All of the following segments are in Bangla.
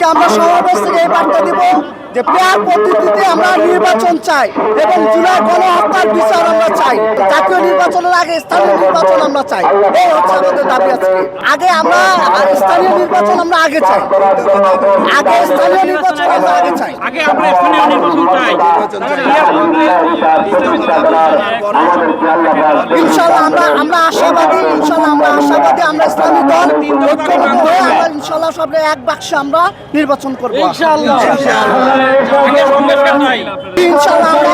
আজকে আমরা সমাবেশ থেকে এই বার্তা দিব যে পেয়ার পদ্ধতিতে আমরা নির্বাচন চাই এবং জুলাই গণহত্যার বিচার আমরা চাই জাতীয় নির্বাচনের আগে স্থানীয় নির্বাচন আমরা চাই। এই হচ্ছে আমাদের দাবি আছে আগে আমরা স্থানীয় নির্বাচন আমরা আগে চাই। আগে স্থানীয় নির্বাচন আমরা আগে চাই। আগে আমরা স্থানীয় নির্বাচন চাই। ইনশাল্লাহ আমরা আমরা আশাবাদী ইনশাল্লাহ আমরা আশাবাদী আমরা ইসলামী দল ঐক্যবদ্ধ হয়ে আমরা ইনশাল্লাহ সব এক বাক্সে আমরা নির্বাচন করব। ইনশাল্লাহ ইনশাল্লাহ আমরা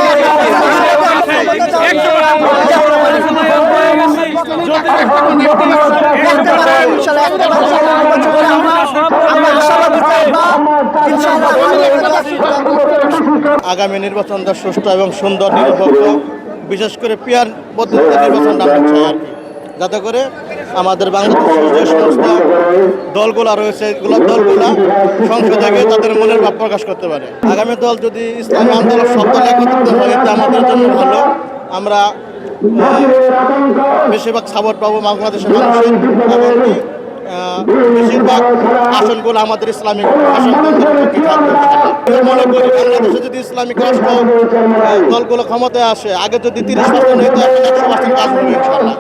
আমরা আশাবাদী আমরা ইনশাল্লাহ আগামী নির্বাচনটা সুষ্ঠু এবং সুন্দর, নিরপেক্ষ, বিশেষ করে পিয়ার পদ্ধতিতে নির্বাচনটা আমরা চাই আর কি। যাতে করে আমাদের বাংলাদেশের যে সমস্ত দলগুলো রয়েছে, এগুলো দলগুলো সংসদে গিয়ে তাদের মনের ভাব প্রকাশ করতে পারে। আগামী দল যদি ইসলামী আন্দোলন সব একত্রিত হয় আমাদের জন্য ভালো। আমরা বেশিরভাগ সাপোর্ট পাবো বাংলাদেশের মানুষের। এমনকি বেশিরভাগ আসনগুলো আমাদের ইসলামিক আমি মনে করি বাংলাদেশে যদি ইসলামিক রাষ্ট্র দলগুলো ক্ষমতায় আসে, আগে যদি তিরিশ পার্সেন্ট হইতো, এখন একশো পার্সেন্ট কাজ হবে ইনশাল্লাহ।